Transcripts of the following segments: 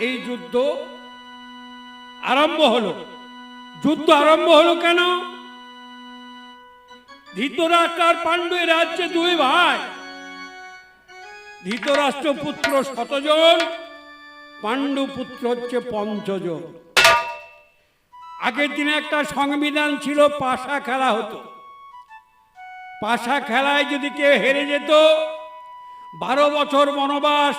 এই যুদ্ধ আরম্ভ হলো। যুদ্ধ আরম্ভ হলো কেন? ধৃতরাষ্ট্র পাণ্ডু রাজ্যে দুই ভাই। ধৃতরাষ্ট্র পুত্র শতজন, পাণ্ডু পুত্র হচ্ছে পঞ্চজন। আগের দিনে একটা সংবিধান ছিল, পাশা খেলা হতো। পাশা খেলায় যদি কেউ হেরে যেত, বারো বছর বনবাস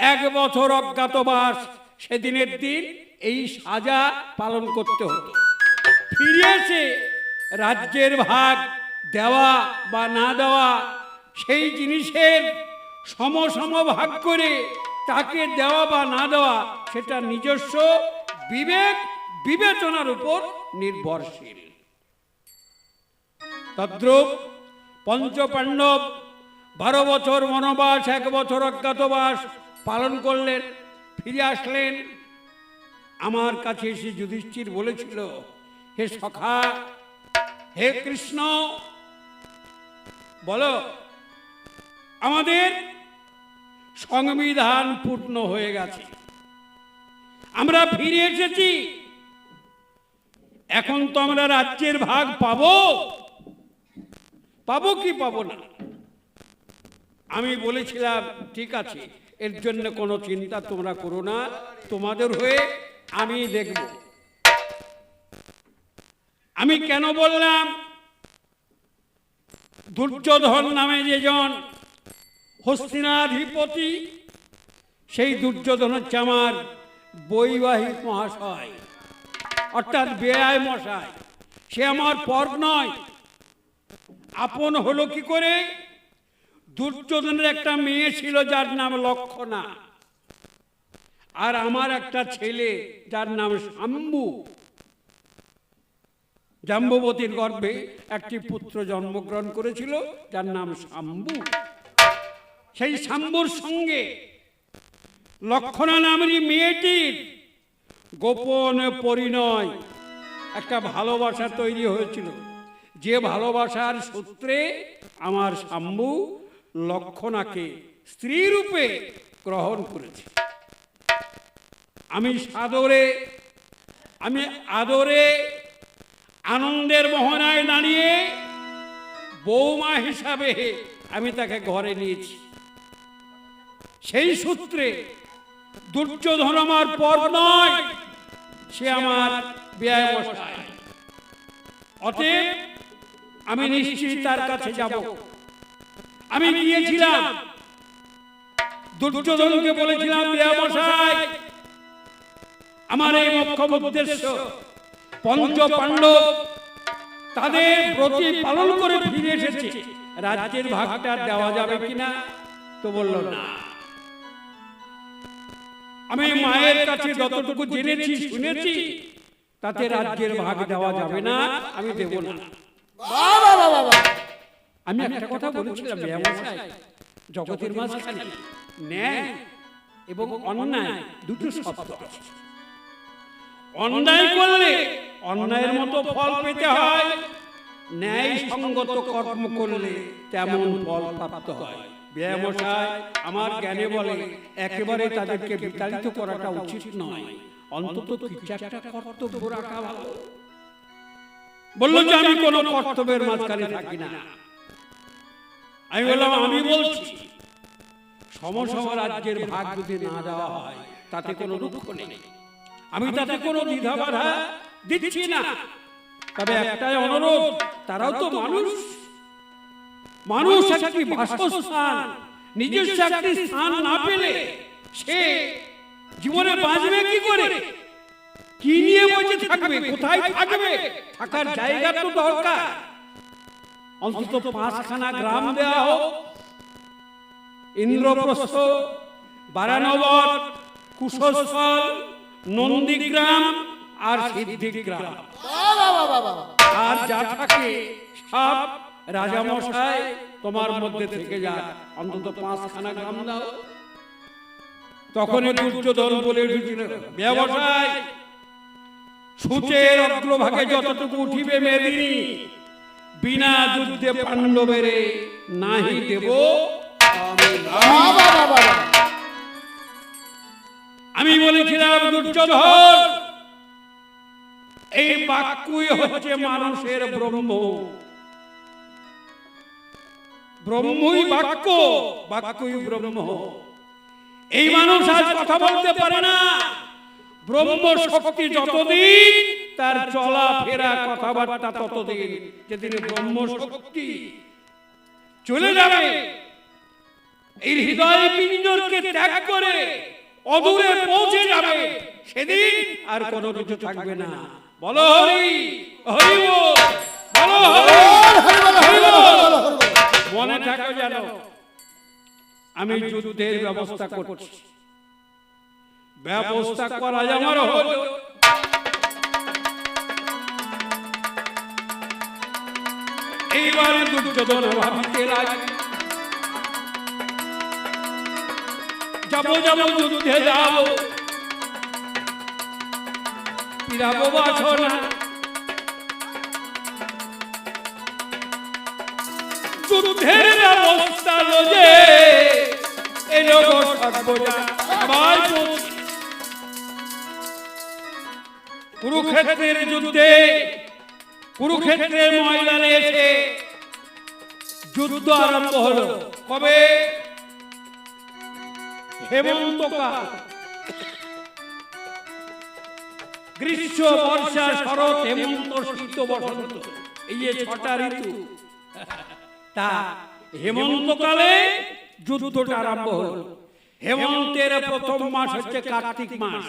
এক বছর অজ্ঞাতবাস সেদিনের দিন এই সাজা পালন করতে হতো। ফিরে এসে রাজ্যের ভাগ দেওয়া বা না দেওয়া, সেই জিনিসের সম সম ভাগ করে তাকে দেওয়া বা না দেওয়া, সেটা নিজস্ব বিবেক, বিবেচনার উপর নির্ভরশীল। তদ্রূপ পঞ্চপাণ্ডব, বারো বছর বনবাস, এক বছর অজ্ঞাতবাস পালন করলেন, ফিরে আসলেন। আমার কাছে এসে যুধিষ্ঠির বলেছিল, হে সখা, হে কৃষ্ণ, বলো, আমাদের সংবিধান পূর্ণ হয়ে গেছে। আমরা ফিরে এসেছি। এখন তো আমরা রাজ্যের ভাগ পাবো। পাবো কি পাবো না? আমি বলেছিলাম, ঠিক আছে। এর জন্য কোনো চিন্তা তোমরা করো না। তোমাদের হয়ে আমি দেখব। আমি কেন বললাম? দুর্যোধন নামে যেজন হস্তিনাধিপতি, সেই দুর্যোধন হচ্ছে আমার বৈবাহিক মহাশয়, অর্থাৎ বেয়ায় মশাই। সে আমার পর নয়। আপন হলো কি করে? দুর্যোধনের একটা মেয়ে ছিল যার নাম লক্ষণা। আর আমার একটা ছেলে যার নাম শাম্বু। জাম্ববতীর গর্ভে একটি পুত্র জন্মগ্রহণ করেছিল, যার নাম শাম্বু। সেই শাম্বুর সঙ্গে লক্ষণা নামেরই মেয়েটির গোপন পরিণয়, একটা ভালোবাসা তৈরি হয়েছিল। যে ভালোবাসার সূত্রে আমার শাম্বু লক্ষণাকে স্ত্রী রূপে গ্রহণ করেছে। আমি সাদরে, আমি আদরে আনন্দের মোহনায় দাঁড়িয়ে বৌমা হিসাবে আমি তাকে ঘরে নিয়েছি। সেই সূত্রে দুর্যোধন আমার পর নয়, সে আমার ব্যয় অতএব আমি নিশ্চিত তার কাছে যাব। আমি গিয়েছিলাম। দুর্যোধনকে বলেছিলাম আমার এই মক্ষম উদ্দেশ্য পঞ্চ পাণ্ডব তাদের প্রতি পালন করে ফিরে এসেছে। রাজ্যের ভাগটা দেওয়া যাবে কিনা তো বলল না। আমি মায়ের কাছে যতটুকু জেনেছি শুনেছি তাতে রাজ্যের ভাগ দেওয়া যাবে না আমি দেব না। বাবা বাবা বাবা আমি একটা কথা বলেছিলাম ব্যবসায় জগতের মাঝখানে ন্যায় এবং অন্যায় দুটো শব্দ। আছে অন্যায় করলে অন্যায়ের মতো ফল পেতে হয়। ন্যায় সঙ্গত কর্ম করলে তেমন ফল প্রাপ্ত হয়। ব্যবসায় আমার জ্ঞানে বলে একেবারে তাদেরকে বিতাড়িত করাটা উচিত নয়। অন্তত কিছু একটা কর্তব্য রাখা ভালো। বলল যে আমি কোনো কর্তব্যের মাঝখানে থাকি না। আমি বললাম আমি বলছি সমসম রাজ্যের ভাগ যদি না দেওয়া হয় তাতে কোনো দুঃখ নেই। আমি তাতে কোনো দ্বিধা বাধা দিচ্ছি না। তবে একটাই অনুরোধ তারাও তো মানুষ। মানুষ। একটি বাসস্থান। নিজস্ব একটি স্থান না পেলে সে জীবনে বাঁচবে কি করে? কি নিয়ে বসে থাকবে? কোথায় থাকবে? থাকার জায়গা তো দরকার। অন্তত পাঁচখানা গ্রাম দেওয়া হোক। ইন্দ্রপ্রস্থ বারানবর কুশস্থল নন্দীগ্রাম আর সিদ্ধিগ্রাম। আর যা থাকে সব রাজামশাই তোমার মধ্যে থেকে যাক অন্তত পাঁচখানা গ্রাম দাও। তখনই দুর্যোধন বলে ব্যবসায় সূচের অগ্রভাগে যতটুকু উঠিবে মেদিনী বিনা যুদ্ধে পাণ্ডবেরে নাহি দেব। আমি। বলেছিলাম, দুর্যোধন, এই বাক্যই হচ্ছে মানুষের ব্রহ্ম। ব্রহ্মই বাক্য, বাক্যই ব্রহ্ম। এই মানুষ আজ কথা বলতে পারে না। ব্রহ্ম শক্তি যতদিন তার চলা ফেরা কথাবার্তা ততদিন যেদিন ব্রহ্ম শক্তি চলে যাবে। এই হৃদয় পিঞ্জরকে ত্যাগ করে অদূরে পৌঁছে যাবে। সেদিন আর কোনো কিছু থাকবে না। বলো হরি হরি বলো। হরি। মনে থাকো জানো আমি যুদ্ধের ব্যবস্থা করছি। ব্যবস্থা করা আমার হলো এইবারে দুর্যোধন ভাবিতে লাগে যাব যাব, যুদ্ধে যাব। ফিরাবো বাসনা যুদ্ধের ব্যবস্থা লোজে এলো সর্বজা। কুরুক্ষেত্রের যুদ্ধে কুরুক্ষেত্রের ময়দানে এসে যুদ্ধ আরম্ভ হলো। কবে? হেমন্তকাল। গ্রীষ্ম, বর্ষা, শরৎ, হেমন্ত, শীত, বসন্ত, এই যে ছটা ঋতু। তা হেমন্তকালে যুদ্ধটা আরম্ভ হলো। হেমন্তের প্রথম মাস হচ্ছে কার্তিক মাস।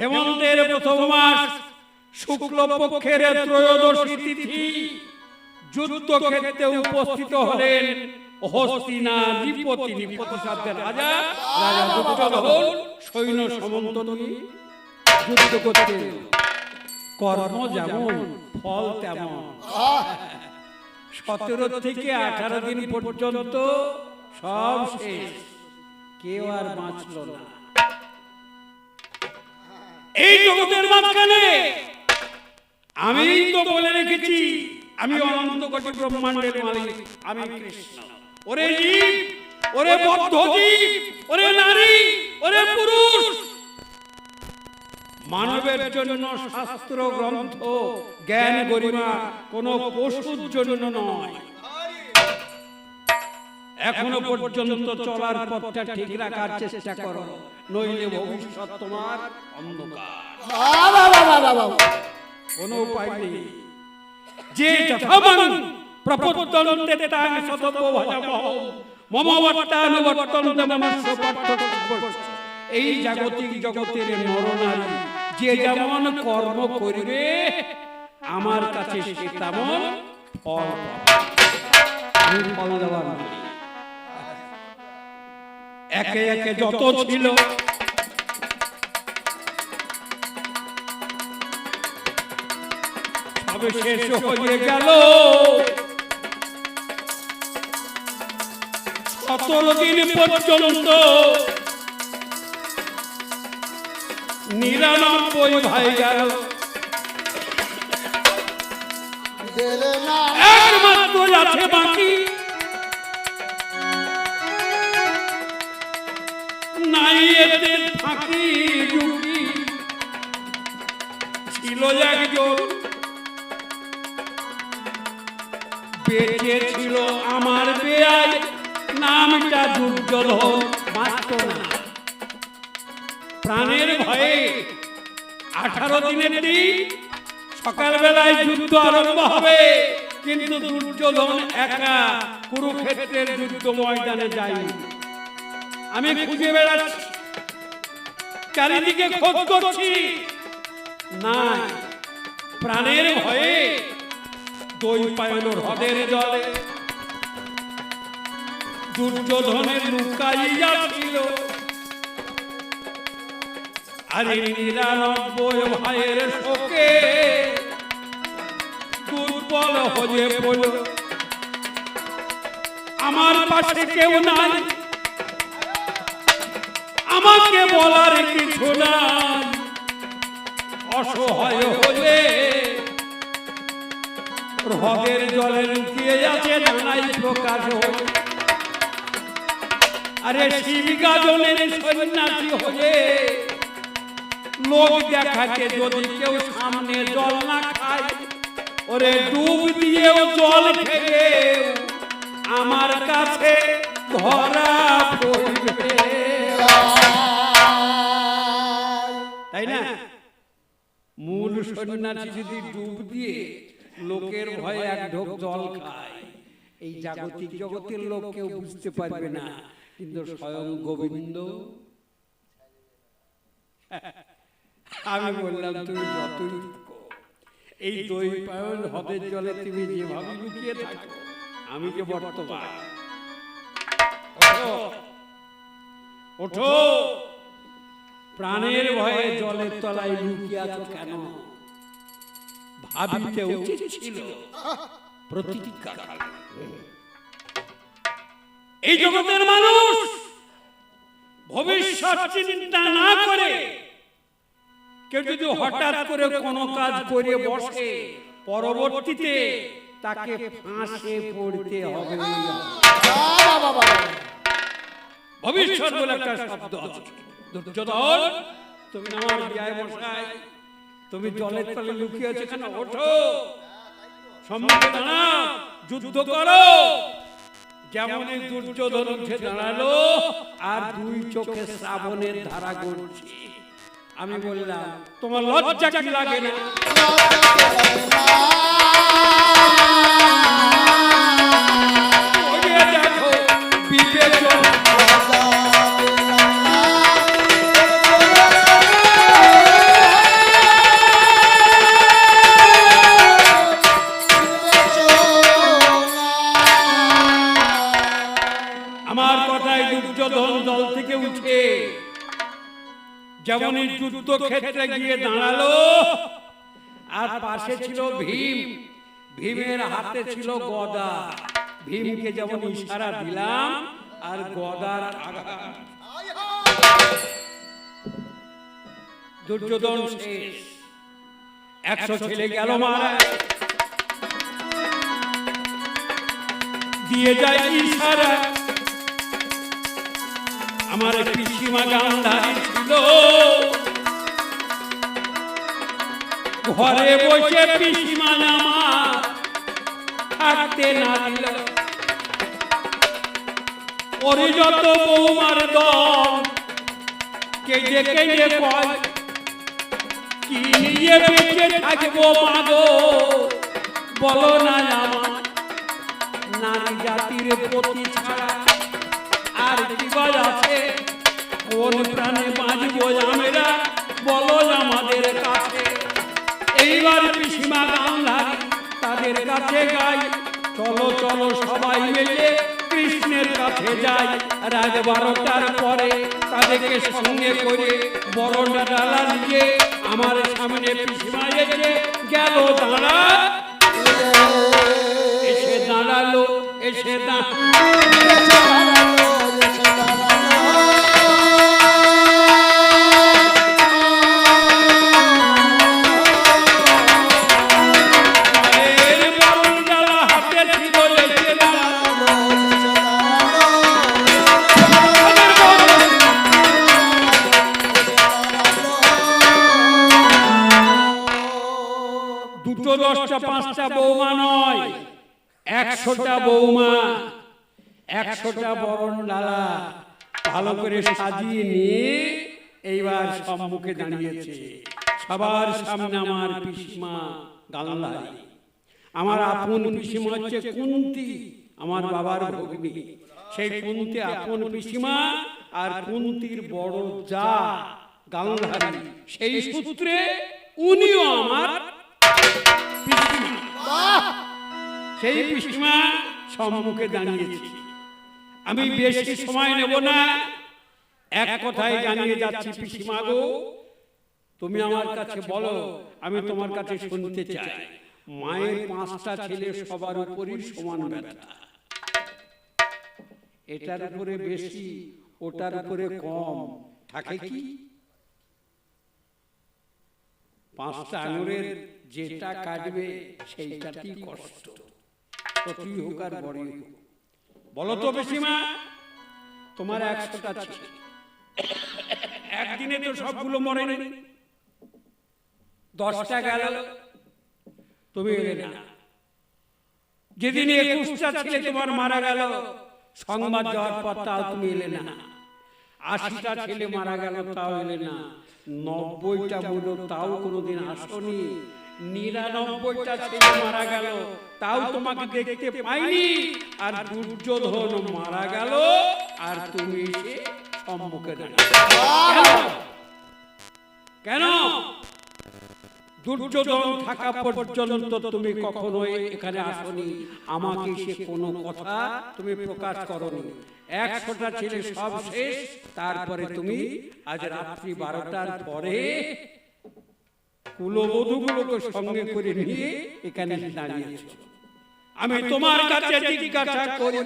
হেমন্তের প্রথম মাস শুক্লপক্ষের ত্রয়োদশী তিথি। যুদ্ধক্ষেত্রে উপস্থিত হলেন হস্তিনা নিপতি রাজা। রাজা দুর্যোধন সৈন্য সমন্ত যুদ্ধ করতে কর্ম যেমন, ফল তেমন। সতেরো থেকে আঠারো দিন পর্যন্ত সব শেষ। কেউ আর বাঁচল না। এই জগতের মাঝখানে আমি তো বলে রেখেছি আমি অনন্ত কোটি ব্রহ্মাণ্ডের মালিক আমি কৃষ্ণ। ওরে জীব ওরে বদ্ধ জীব ওরে নারী ওরে পুরুষ। মানবের জন্য শাস্ত্র গ্রন্থ জ্ঞান গরিমা কোন পশুর জন্য নয়। এখনও পর্যন্ত চলার পথটা ঠিক রাখার চেষ্টা করো নইলে ভবিষ্যৎ তোমার অন্ধকার। কোনো উপায় নেই। যে যথাবান প্রপদ্যন্তে তাং সতত ভজমহ মম বর্তানুবর্তন্তে পার্থক্য এই জাগতিক জগতের নরনারী যে যেমন কর্ম করবে আমার কাছে সে তেমন ফল। আমি ফল দেওয়ার একে একে যত ছিল সবে শেষ হয়ে গেল। সতেরো দিন পর্যন্ত নিরানব্বই ভাই গেল। একমাত্র আছে বাকি। নাই এতে ফাঁকি ছিল একজন বেঁচে ছিল আমার বেয়াই নামটা দুর্যোধন বাঁচত না। প্রাণের ভয়ে আঠারো দিনের দিন সকালবেলায় যুদ্ধ আরম্ভ হবে। কিন্তু দুর্যোধন একা কুরুক্ষেত্রের যুদ্ধ ময়দানে যায়নি। আমি খুঁজে বেড়াচ্ছি। চারিদিকে খোঁজ করছি। না প্রাণের ভয়ে দই পায়ন হ্রদের জলে। দুর্যোধনের লুকাইয়া ছিল। আরে নিরানব্বই ভাইয়ের শোকে দুর্বল হয়ে পড়ল। আমার পাশে কেউ নাই। আমাকে বলার কিছু নাই। অসহায় হলে হ্রদের জলে লুকিয়ে আছে জানাই প্রকাশ। আরে শিবিকা জনের সন্ন্যাসী হয়ে লোক দেখাতে যদি কেউ সামনে জল না খায় ওরে ডুব দিয়েও জল খেয়ে আমার কাছে ধরা পড়বে। তাই না? মূল সন্ন্যাসী যদি ডুব দিয়ে লোকের ভয়ে এক ঢোক জল খায়। এই জাগতিক জগতের লোক কেউ বুঝতে পারবে না। কিন্তু স্বয়ং গোবিন্দ আমি বললাম তুমি যতই এই দই পায়ন হদের জলে তুমি যেভাবে লুকিয়ে থাকো আমি যে বর্তমান। ওঠো, প্রাণের ভয়ে জলের তলায় লুকিয়ে আছো কেন? ভাবিতে উচিত ছিল। প্রতিজ্ঞা এই জগতের মানুষ ভবিষ্যৎ চিন্তা না করে কেউ যদি হঠাৎ করে কোনো কাজ করে বসে পরবর্তীতে তাকে ফাঁসে পড়তে হবে। ভবিষ্যৎ বলে একটা শব্দ আছে। দুর্যোধন তুমি আমার বিয়ায় বসাই তুমি জলের তলে লুকিয়ে আছো কেন? ওঠো। সম্মুখে দাঁড়া যুদ্ধ করো। যেমন এই দুর্যোধন উঠে দাঁড়াল? আর দুই চোখে শ্রাবণের ধারা গড়ছে। আমি বললাম তোমার লজ্জা কি লাগে না? যেমন এই যুদ্ধ ক্ষেত্রে গিয়ে দাঁড়াল আর পাশে ছিল ভীম। ভীমের হাতে ছিল গদা। ভীমকে যেমন ইশারা দিলাম আর গদার আঘাত। দুর্যোধন শেষ। একশো ছেলে গেল মারা। দিয়ে যায় ইশারা। আমার পিসিমা গান্ধারী ছিল ঘরে বসে পিসিমা আমার থাকতে না দিল। ওরে যত বৌমার দল, কেজে কেজে কয় কি নিয়ে বেঁচে থাকব মাগো, বলো না আমার নারী জাতির প্রতি ছাড়া আর জীবন আছে কোন বলো আমাদের কাছে এইবার পিসিমা তাদের কাছে গাই চলো চলো সবাই মিলে কৃষ্ণের কাছে রাত বারোটার পরে তাদেরকে সঙ্গে করে বড় ডালা নিয়ে আমার সামনে পিসিমা এসে গেল, দাঁড়া। এসে দাঁড়াল, এসে দশটা, পাঁচটা বৌমা নয়, একশোটা বৌমা, একশোটা বরণ ডালা ভালো করে সাজিয়ে নিয়ে এইবার সম্মুখে দাঁড়িয়েছে। সবার সামনে আমার পিসমা গাল্লারি। আমার আপন পিসিমা হচ্ছে কুন্তি, আমার বাবার ভগ্নী। সেই কুন্তি আপন পিসিমা আর কুন্তির বড় যা গাল্লারি। সেই সূত্রে উনিও আমার সেই পিসিমা সম্মুখে দাঁড়িয়েছি। আমি বেশি সময় নেব না। এক কথায় জানিয়ে যাচ্ছি পিসিমা গো, তুমি আমার কাছে বলো, আমি তোমার কাছে শুনতে চাই। মায়ের পাঁচটা ছেলে সবার উপরই সমান ব্যথা। এটার উপরে বেশি, ওটার উপরে কম। থাকে কি? পাঁচটা যেটা কাটবে সেইটাতেই কষ্ট। হোক আর বলো তো বেশিমা, তোমার একশোটা একদিনে তো সবগুলো দশটা গেল, তুমি এলে না। যেদিন একুশটা ছেলে তোমার মারা গেল, সংবাদ যাওয়ার পর তাও তুমি এলে না। আশিটা ছেলে মারা গেল, তাও এলে না। নব্বইটা বলো তাও কোনোদিন আসনি। নিরানব্বইটা ছেলে মারা গেল, তাও তোমাকে দেখতে পাইনি। আর দুর্যোধন মারা গেল, আর তুমি সম্মুখে কেন? দুর্যোধন থাকা পর্যন্ত তুমি কখনোই এখানে আসনি। আমাকে সে কোনো কথা তুমি প্রকাশ করনি। একশোটা ছেলে সব শেষ, তারপরে তুমি আজ রাত্রি বারোটার পরে কুলবধূগুলোকে সঙ্গে করে নিয়ে এখানে দাঁড়িয়েছ আমি তোমার কাছে জিজ্ঞাসা করি।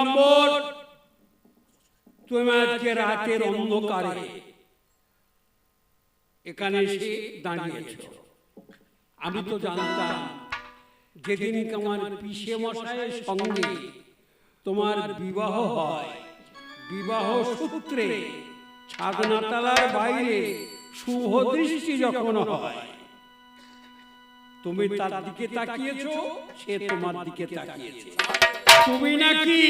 নম্বর। তুমি আজকে রাতের অন্ধকারে এখানে এসে দাঁড়িয়েছ। আমি তো জানতাম, যেদিন আমার পিসে মশাইয়ের সঙ্গে তোমার বিবাহ হয়, বিবাহ সূত্রে ছাদনাতলার বাইরে শুভ দৃষ্টি যখন হয়, তুমি তার দিকে তাকিয়েছো, সে তোমার দিকে তাকিয়েছে। তুমি নাকি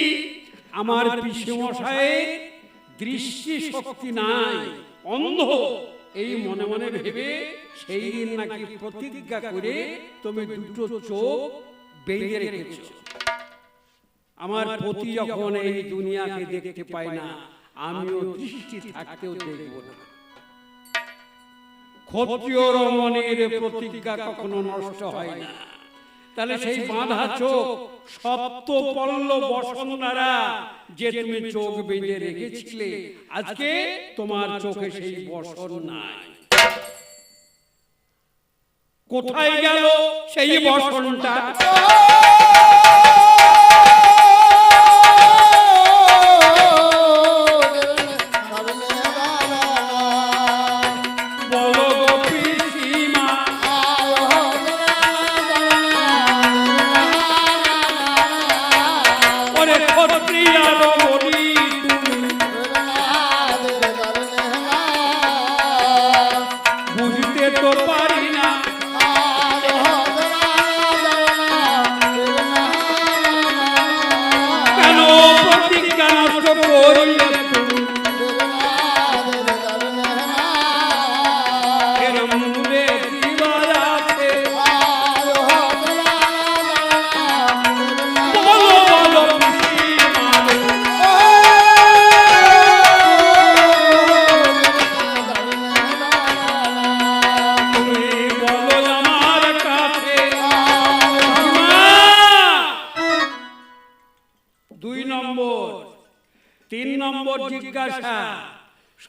আমার পিসমশায়ের দৃষ্টি শক্তি নাই? অন্ধ। এই মনে মনে ভেবে সেই দিন নাকি প্রতিজ্ঞা করে তুমি দুটো চোখ বেঁধে রেখেছ। আমার পতি যখন এই দুনিয়াকে দেখতে পায় না, আমিও দৃষ্টি থাকতেও দেখব না। ক্ষত্রিয় রমণের প্রতিজ্ঞা কখনো নষ্ট হয় না। তাহলে সেই বাঁধা চোখ সপ্ত পল্ল বসন্তারা যে তুমি চোখ বেঁধে রেখেছিলে। আজকে তোমার চোখে সেই বসন নাই। কোথায় গেল সেই বসনটা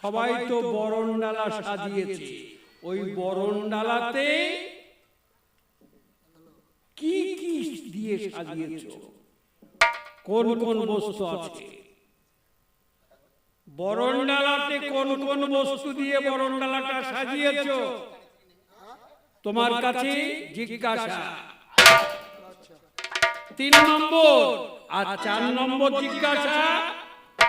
সবাই তো বরণডালা সাজিয়েছে। ওই বরণডালাতে কি কি দিয়ে সাজিয়েছ? কোন কোন বস্তু আছে? বরণডালাতে কোন কোন বস্তু দিয়ে বরণডালাটা সাজিয়েছ? তোমার কাছে জিজ্ঞাসা। তিন নম্বর আর চার নম্বর জিজ্ঞাসা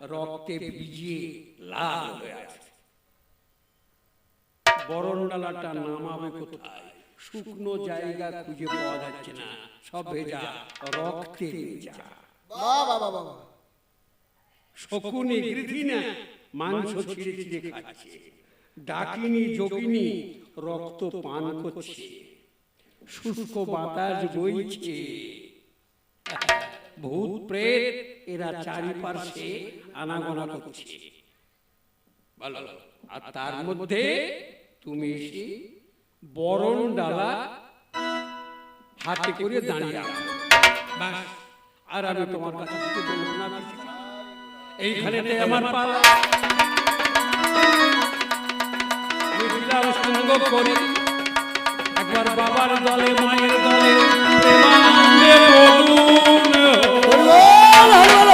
রক্তে ভিজিয়ে লাল হয়ে আছে। বরণডালাটা নামাবে কোথায়? শুকনো জায়গা খুঁজে পাওয়া যাচ্ছে না। সব ভেজা রক্তে ভেজা। শকুনি গৃধিনা মাংস ছিঁড়ে ছিঁড়ে খাচ্ছে। ডাকিনি যোগিনী রক্ত পান করছে। শুষ্ক বাতাস বইছে। ভূত, প্রেত, এরা চারিপাশে আনাগোনা করছে। আর তার মধ্যে তুমি এসে বরণ ডালা হাতে করে দাঁড়িয়ে আর আমি তোমার কাছে কিছু বলব না এইখানেতে আমার পালা। সঙ্গ করি। একবার বাবার দলে, মায়ের দলে প্রেমানন্দে বলুন হরি বল, হরি